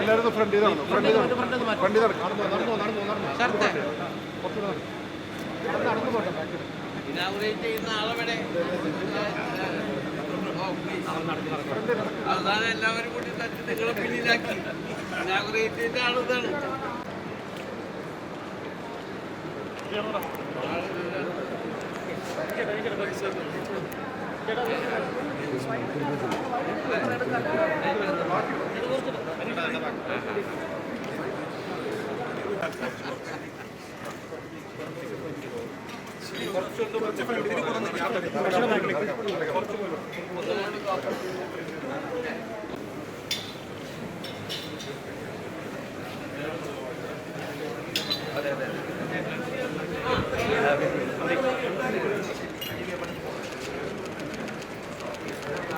എല്ലാവരും ഫ്രണ്ട് ചെയ്താണ് ഫ്രണ്ട് ചെയ്താണ് ഫ്രണ്ട് ചെയ്താണ്. നടന്നു നടന്നു നടന്നു നടന്നു. കുറച്ചുകൂടെ നടന്നു. നടന്ന് പോട്ടെ ബാക്കിൽ ഇനാഗുറേറ്റ് ചെയ്യുന്ന ആളെവിടെ അതാണ് എല്ലാവരും കൂടി തട്ടി നിങ്ങളെ പിന്നിലാക്കി. ഇനാഗുറേറ്റ് ആളിതാണ് കുറച്ചൊന്നും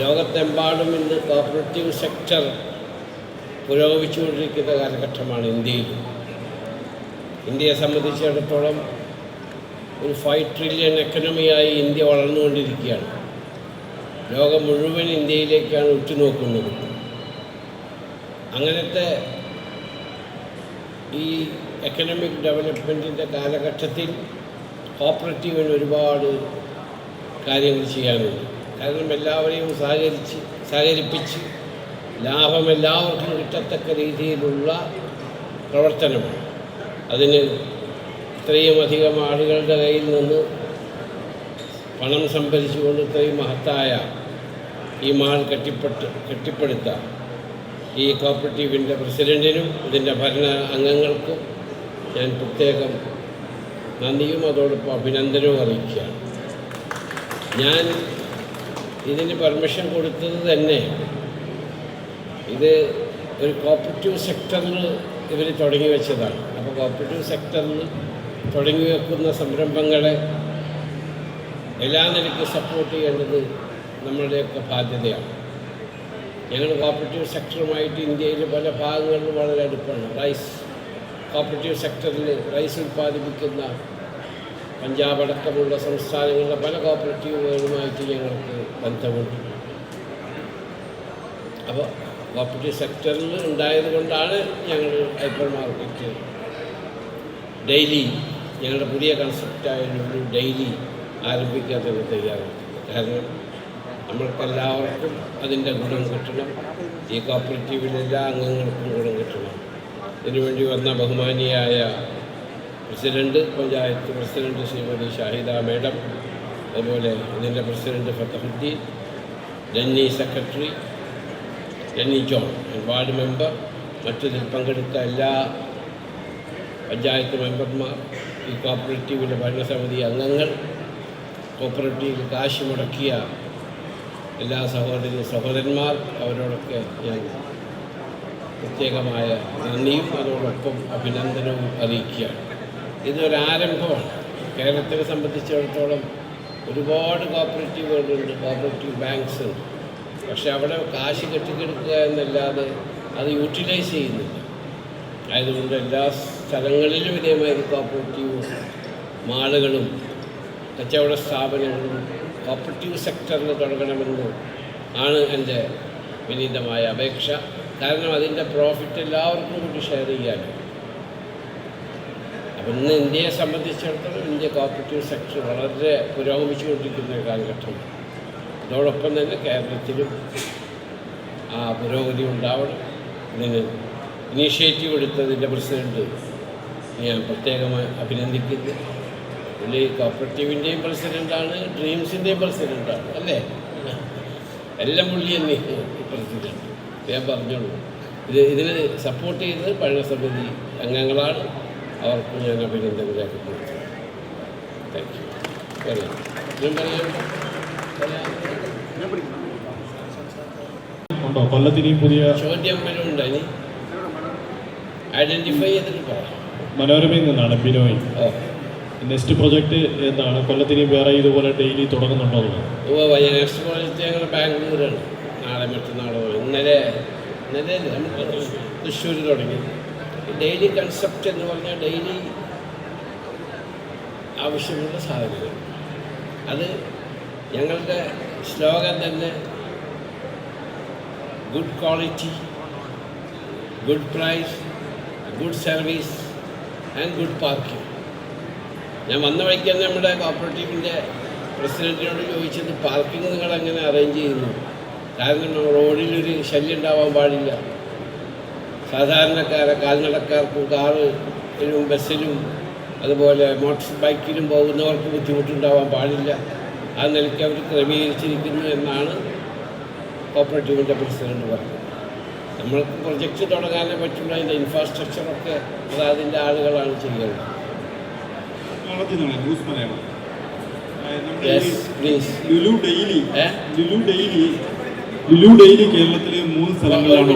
ലോകത്തെമ്പാടും ഇന്ന് കോപ്പറേറ്റീവ് സെക്ടർ പുരോഗമിച്ചുകൊണ്ടിരിക്കുന്ന കാലഘട്ടമാണ് ഇന്ത്യയിൽ. ഇന്ത്യയെ സംബന്ധിച്ചിടത്തോളം ഒരു ഫൈവ് ട്രില്യൺ എക്കണമിയായി ഇന്ത്യ വളർന്നുകൊണ്ടിരിക്കുകയാണ്. ലോകം മുഴുവൻ ഇന്ത്യയിലേക്കാണ് ഉറ്റുനോക്കുന്നത്. അങ്ങനത്തെ ഈ എക്കണമിക് ഡെവലപ്മെന്റിന്റെ കാലഘട്ടത്തിൽ കോപ്പറേറ്റീവിന് ഒരുപാട് കാര്യങ്ങൾ ചെയ്യാനുണ്ട്. കാരണം എല്ലാവരെയും സഹകരിച്ച് സഹകരിപ്പിച്ച് ലാഭം എല്ലാവർക്കും കിട്ടത്തക്ക രീതിയിലുള്ള പ്രവർത്തനമാണ്. അതിന് ഇത്രയും അധികം ആളുകളുടെ കയ്യിൽ നിന്ന് പണം സംഭരിച്ചുകൊണ്ട് ഇത്രയും മഹത്തായ ഈ മാൾ കെട്ടിപ്പെട്ട് കെട്ടിപ്പടുത്ത ഈ കോപ്പറേറ്റീവിന്റെ പ്രസിഡന്റിനും ഇതിന്റെ ഭരണ അംഗങ്ങൾക്കും ഞാൻ പ്രത്യേകം നന്ദിയും അതോടൊപ്പം അഭിനന്ദനവും അറിയിക്കുകയാണ്. ഞാൻ ഇതിന് പെർമിഷൻ കൊടുത്തത് തന്നെ ഇത് ഒരു കോപ്പറേറ്റീവ് സെക്ടറിൽ ഇവർ തുടങ്ങി വെച്ചതാണ്. അപ്പോൾ കോപ്പറേറ്റീവ് സെക്ടറിൽ തുടങ്ങി വെക്കുന്ന സംരംഭങ്ങളെ എല്ലാ നിലയ്ക്ക് സപ്പോർട്ട് ചെയ്യേണ്ടത് നമ്മളുടെയൊക്കെ ബാധ്യതയാണ്. ഞങ്ങൾ കോപ്പറേറ്റീവ് സെക്ടറുമായിട്ട് ഇന്ത്യയിൽ പല ഭാഗങ്ങളിലും വളരെ അടുപ്പാണ്. റൈസ് കോപ്പറേറ്റീവ് സെക്ടറിൽ റൈസ് ഉൽപ്പാദിപ്പിക്കുന്ന പഞ്ചാബ് അടക്കമുള്ള സംസ്ഥാനങ്ങളിലെ പല കോപ്പറേറ്റീവുകളുമായിട്ട് ഞങ്ങൾക്ക് ബന്ധമുണ്ട്. അപ്പോൾ കോപ്പറേറ്റീവ് സെക്ടറിൽ ഉണ്ടായത് കൊണ്ടാണ് ഞങ്ങൾ ഹൈപ്പർ മാർക്കറ്റ് ഡെയിലി ഞങ്ങളുടെ പുതിയ കൺസെപ്റ്റായ ഒരു ഡെയിലി ആരംഭിക്കാൻ തന്നെ തയ്യാറാക്കുന്നത് കാരണം നമ്മൾക്കെല്ലാവർക്കും അതിന്റെ ഗുണം കിട്ടണം. ഈ കോപ്പറേറ്റീവിലെ എല്ലാ അംഗങ്ങൾക്കും ഗുണം കിട്ടണം. ഇതിനുവേണ്ടി വന്ന ബഹുമാനിയായ president panchayat president Shrimati Shahida madam അതുപോലെ ഇതിന്റെ president Fathahuddin Denny secretary Denny John ward member മറ്റതിൽ പങ്കെടുത്ത എല്ലാ പഞ്ചായത്ത് മെമ്പർമാർ ഈ കോപ്പറേറ്റീവിന്റെ ഭരണസമിതി അംഗങ്ങൾ കോപ്പറേറ്റീവിൽ കാശ് മുടക്കിയ എല്ലാ സഹോദരി സഹോദരന്മാർ അവരോടൊക്കെ ഞാൻ പ്രത്യേകമായ നന്ദിയും അതോടൊപ്പം അഭിനന്ദനവും അറിയിക്കുകയാണ്. ഇതൊരാരംഭമാണ്. കേരളത്തിനെ സംബന്ധിച്ചിടത്തോളം ഒരുപാട് കോപ്പറേറ്റീവുകളുണ്ട് കോപ്പറേറ്റീവ് ബാങ്ക്സ് ഉണ്ട്. പക്ഷെ അവിടെ കാശ് കെട്ടിക്കെടുക്കുക എന്നല്ലാതെ അത് യൂട്ടിലൈസ് ചെയ്യുന്നില്ല. ആയതുകൊണ്ട് എല്ലാ സ്ഥലങ്ങളിലും ഇതേമാതിരി കോപ്പറേറ്റീവ് മാളുകളും കച്ചവട സ്ഥാപനങ്ങളും കോപ്പറേറ്റീവ് സെക്ടറിൽ തുടങ്ങണമെന്ന് ആണ് എന്റെ വിനീതമായ അപേക്ഷ. കാരണം അതിന്റെ പ്രോഫിറ്റ് എല്ലാവർക്കും കൂടി ഷെയർ ചെയ്യാൻ. അപ്പം ഇന്ന് ഇന്ത്യയെ സംബന്ധിച്ചിടത്തോളം ഇന്ത്യ കോപ്പറേറ്റീവ് സെക്ടർ വളരെ പുരോഗമിച്ചുകൊണ്ടിരിക്കുന്ന ഒരു കാലഘട്ടമാണ്. അതോടൊപ്പം തന്നെ കേരളത്തിലും ആ പുരോഗതി ഉണ്ടാവണം. ഇതിന് ഇനീഷ്യേറ്റീവ് എടുത്തതിന്റെ പ്രസിഡന്റ് ഞാൻ പ്രത്യേകമായി അഭിനന്ദിക്കുന്നു. പുള്ളി കോപ്പറേറ്റീവിന്റെയും പ്രസിഡന്റാണ് ഡ്രീംസിന്റെയും പ്രസിഡന്റാണ് അല്ലേ? എല്ലാം പുള്ളി തന്നെ പ്രസിഡന്റ് ഞാൻ പറഞ്ഞോളൂ. ഇത് ഇതിൽ സപ്പോർട്ട് ചെയ്തത് സമിതി അംഗങ്ങളാണ്. അവർക്ക് ഞാൻ അഭിനന്ദനം രേഖപ്പെടുത്തി താങ്ക് യു പറയാം ഇതും പറയാം. ഉണ്ടോ? കൊല്ലത്തിന് പുതിയ ചോദ്യം ഇനി. ഐഡന്റിഫൈ ചെയ്തിട്ട് പറയാം. മനോരമയിൽ നിന്നാണ് ബിനോയ്. നെക്സ്റ്റ് പ്രൊജക്ട് എന്താണ്? കൊല്ലത്തിന് വേറെ ഇതുപോലെ ഡെയിലി തുടങ്ങുന്നുണ്ടോ നെക്സ്റ്റ് പ്രോജക്റ്റ് ഞങ്ങൾ ബാംഗ്ലൂരാണ്. നാളെ മറ്റന്നാളോ? ഇന്നലെ ഇന്നലെ നമ്മൾ തൃശ്ശൂർ തുടങ്ങി. ഡെയിലി കൺസെപ്റ്റ് എന്ന് പറഞ്ഞാൽ ഡെയിലി ആവശ്യമുള്ള സാധനങ്ങൾ. അത് ഞങ്ങളുടെ സ്ലോഗൻ തന്നെ good quality good price good service and good parking ഞാൻ വന്ന വഴിക്ക് തന്നെ നമ്മുടെ കോപ്പറേറ്റീവിന്റെ പ്രസിഡന്റിനോട് ചോദിച്ചത് പാർക്കിംഗ് നിങ്ങൾ എങ്ങനെ അറേഞ്ച് ചെയ്യുന്നു? കാരണം റോഡിലൊരു ശല്യം ഉണ്ടാവാൻ പാടില്ല. സാധാരണക്കാരെ കാൽനടക്കാർക്കും കാറിലും ബസ്സിലും അതുപോലെ മോട്ടോർ ബൈക്കിലും പോകുന്നവർക്ക് ബുദ്ധിമുട്ടുണ്ടാവാൻ പാടില്ല. ആ നിലയ്ക്ക് അവർ ക്രമീകരിച്ചിരിക്കുന്നു എന്നാണ് കോപ്പറേറ്റീവിന്റെ പ്രസിഡന്റ് പറഞ്ഞത്. നമ്മൾക്ക് പ്രൊജക്റ്റ് തുടങ്ങാനേ പറ്റുള്ള അതിന്റെ ഇൻഫ്രാസ്ട്രക്ചറൊക്കെ അത് അതിന്റെ ആളുകളാണ് ചെയ്യുന്നത്. Yes please Lulu daily? Lulu daily Lulu daily കേരളത്തിലെ മൂന്ന് സ്ഥലങ്ങളിലാണ്